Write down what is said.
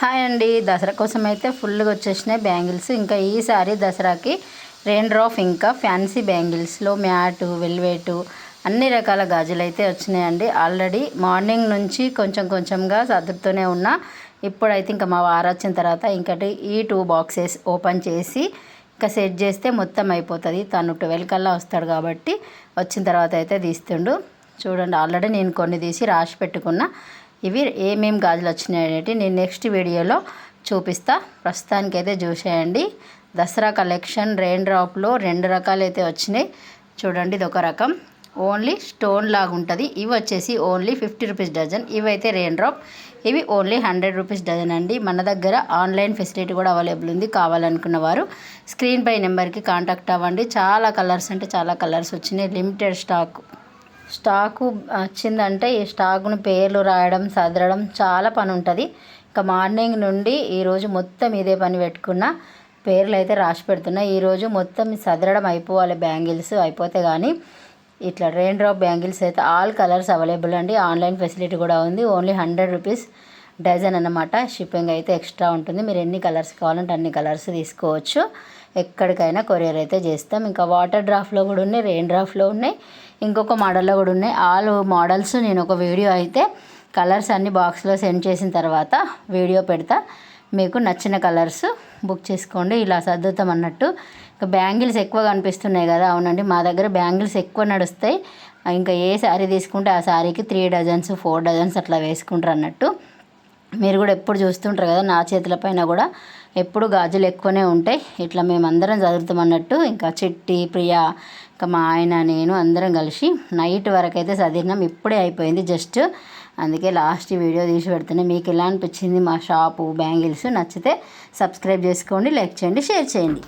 Hi అండి. దసరా కోసం అయితే ఫుల్గా వచ్చేసినాయి బ్యాంగిల్స్. ఇంకా ఈసారి దసరాకి రెయిన్ డ్రాప్ ఇంకా ఫ్యాన్సీ బ్యాంగిల్స్లో మ్యాటు వెల్వేటు అన్ని రకాల గాజులు అయితే వచ్చినాయండి. ఆల్రెడీ మార్నింగ్ నుంచి కొంచెం కొంచెంగా సర్దుతూనే ఉన్నా. ఇప్పుడైతే ఇంకా మా వారు వచ్చిన తర్వాత ఇంకటి ఈ టూ బాక్సెస్ ఓపెన్ చేసి ఇంకా సెట్ చేస్తే మొత్తం అయిపోతుంది. తను ట్వెల్వ్ కల్లా వస్తాడు కాబట్టి వచ్చిన తర్వాత అయితే తీస్తుండు. చూడండి ఆల్రెడీ నేను కొన్ని తీసి రాసి పెట్టుకున్నా. ఇవి ఏమేం గాజులు వచ్చినాయి నేను నెక్స్ట్ వీడియోలో చూపిస్తా. ప్రస్తుతానికైతే చూసేయండి. దసరా కలెక్షన్ రెయిన్ డ్రాప్లో రెండు రకాలు అయితే వచ్చినాయి. చూడండి ఇది ఒక రకం. ఓన్లీ స్టోన్ లాగా ఉంటుంది. ఇవి వచ్చేసి ఓన్లీ ఫిఫ్టీ రూపీస్ డజన్. ఇవైతే రెయిన్ డ్రాప్ ఇవి ఓన్లీ హండ్రెడ్ రూపీస్ డజన్ అండి. మన దగ్గర ఆన్లైన్ ఫెసిలిటీ కూడా అవైలబుల్ ఉంది కావాలనుకున్న వారు. స్క్రీన్ పై నెంబర్కి కాంటాక్ట్ అవ్వండి. చాలా కలర్స్ అంటే చాలా కలర్స్ వచ్చినాయి. లిమిటెడ్ స్టాక్ స్టాకు వచ్చిందంటే ఈ స్టాకును పేర్లు రాయడం సదరడం చాలా పని ఉంటుంది ఇంకా మార్నింగ్ నుండి ఈరోజు మొత్తం ఇదే పని పెట్టుకున్న పేర్లు అయితే రాసి పెడుతున్నా. ఈరోజు మొత్తం సదరడం అయిపోవాలి బ్యాంగిల్స్ అయిపోతే కానీ ఇట్లా రెయిన్ డ్రాప్ బ్యాంగిల్స్ అయితే ఆల్ కలర్స్ అవైలబుల్ అండి. ఆన్లైన్ ఫెసిలిటీ కూడా ఉంది. ఓన్లీ హండ్రెడ్ రూపీస్ డజన్ అన్నమాట. షిప్పింగ్ అయితే ఎక్స్ట్రా ఉంటుంది. మీరు ఎన్ని కలర్స్ కావాలంటే అన్ని కలర్స్ తీసుకోవచ్చు. ఎక్కడికైనా కొరియర్ అయితే చేస్తాం. ఇంకా వాటర్ డ్రాఫ్ట్లో కూడా ఉన్నాయి రెయిన్ డ్రాఫ్ట్లో ఉన్నాయి ఇంకొక మోడల్లో కూడా ఉన్నాయి. ఆల్ మోడల్స్ నేను ఒక వీడియో అయితే కలర్స్ అన్ని బాక్స్లో సెండ్ చేసిన తర్వాత వీడియో పెడతా. మీకు నచ్చిన కలర్స్ బుక్ చేసుకోండి. ఇలా సర్దుతాం అన్నట్టు. ఇంకా బ్యాంగిల్స్ ఎక్కువ కనిపిస్తున్నాయి కదా. అవునండి మా దగ్గర బ్యాంగిల్స్ ఎక్కువ నడుస్తాయి. ఇంకా ఏ శారీ తీసుకుంటే ఆ శారీకి త్రీ డజన్స్ ఫోర్ డజన్స్ అట్లా వేసుకుంటారు అన్నట్టు. మీరు కూడా ఎప్పుడు చూస్తుంటారు కదా నా చేతుల పైన కూడా ఎప్పుడు గాజులు ఎక్కువనే ఉంటాయి. ఇట్లా మేమందరం చదువుతాం అన్నట్టు ఇంకా చిట్టి ప్రియా ఇంకా మా ఆయన నేను అందరం కలిసి నైట్ వరకు అయితే చదివినాం ఇప్పుడే అయిపోయింది జస్ట్. అందుకే లాస్ట్ వీడియో తీసి పెడుతున్నా. మీకు ఎలా అనిపించింది మా షాపు బ్యాంగిల్స్? నచ్చితే సబ్స్క్రైబ్ చేసుకోండి లైక్ చేయండి షేర్ చేయండి.